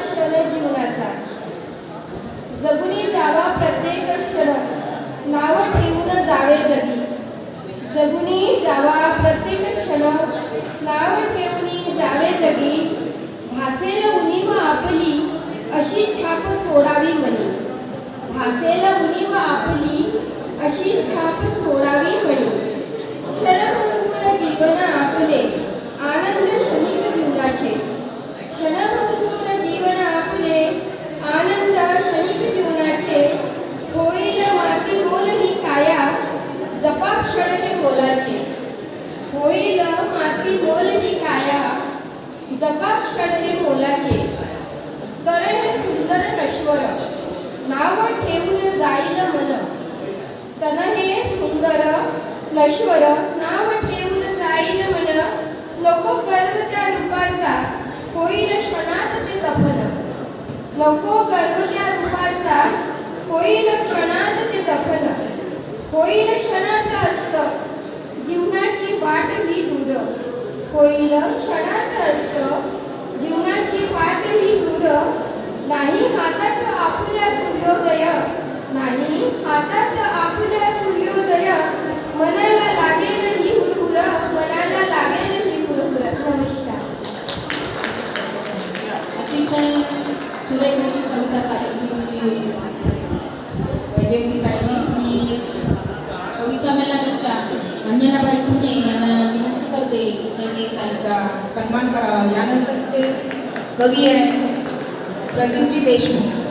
क्षण जीवनाचा. जगुनी जावा प्रत्येक क्षण. नाव ठेवून जावे जगी. जगुनी जावा प्रत्येक क्षण. नाव ठेवून जावे जगी. भासेल उणीव आपली अशी छाप सोडावी म्हणी भासेल उणीव आपली अशी छाप सोडावी म्हणी क्षणभंगूर जीवन आपले आनंद क्षणिक जीवनाचे क्षणभंगूर जीवन आपले आनंद क्षणिक जीवनाचे होईल माती मोल ही काया जपा क्षण हे मोलाचे होईल माती मोल ही काया. जपा क्षण हे मोलाचे. तर हे सुंदर नश्वर. नाव ठेवून जाईल मन. तन हे सुंदर नश्वर. नाव ठेवून जाईल मन. नको गर्व त्या रूपाचा. होईल क्षणात ते तपन. नको गर्व त्या रूपाचा. होईल क्षणात ते तपन. होईल क्षणात असत जीवनाची वाट ही दूर होईल. क्षणात असत. जीवनाची वाट ही दूर. नाही हातात आपुल्या सूर्योदय. नाही हातात आपुल्या सूर्योदय. मनाला लागेल ही हुरहुर मनाला लागेल ही हुरहुर. नमस्कार. अतिशय सुरेख अशी कविता सांगितली होते त्यांनी त्यांचा सन्मान करावा. यानंतरचे कवी आहे प्रदीपजी देशमुख.